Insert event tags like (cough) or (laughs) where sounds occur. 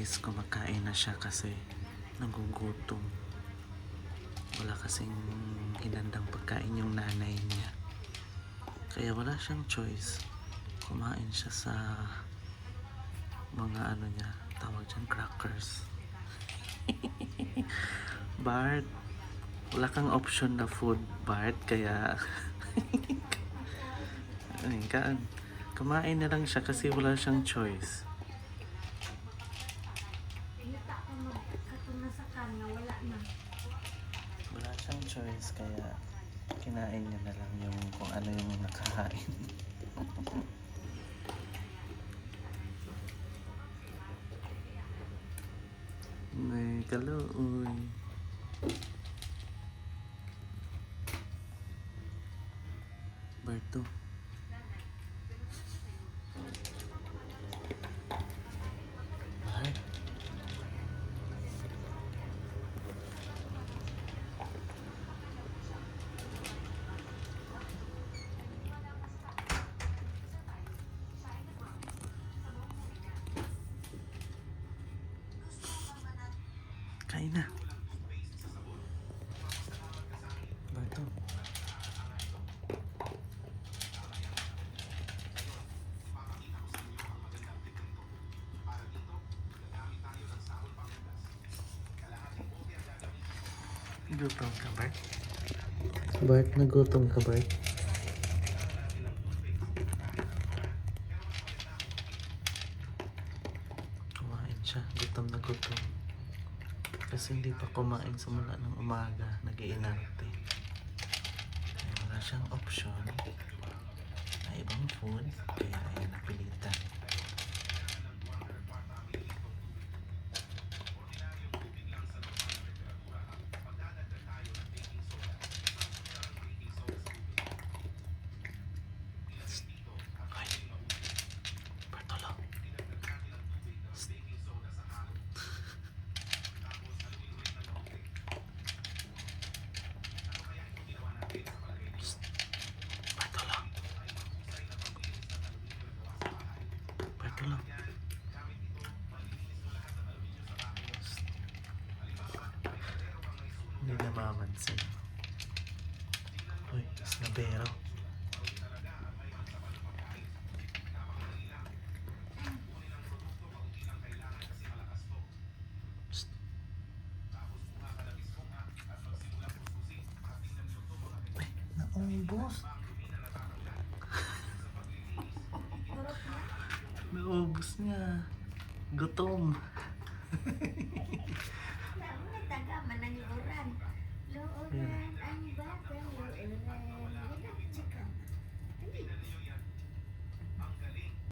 guys, kumakain na siya kasi nagugutom. Wala kasing hinandang pagkain yung nanay niya. Kaya wala siyang choice. Kumain siya sa mga ano niya, tawag dyan, crackers. (laughs) Bart, wala kang option na food, Bart, kaya... (laughs) Ay, ka, kumain na lang siya kasi wala siyang choice. Kita ko magkatuna sa kanya, wala na. Wala siyang choice kaya kinain niya na lang yung kung ano yung nakahain. (laughs) May kaluoy. Berto. Kain na. Barto. Gutom ka, Bart? Bart, nagutom ka, Bart? Kumain siya. Gutom na gutom. Kasi hindi pa kumain simula ng umaga. Nag-iinarte. Wala siyang option na ibang food. Kaya ay napilitan. Hoy. Bartolo. Bartolo. Bartolo. Hindi na mamansin. Uy, snabero. Naubos. Naubos niya. Gutom. Nagtaga man ang Mm.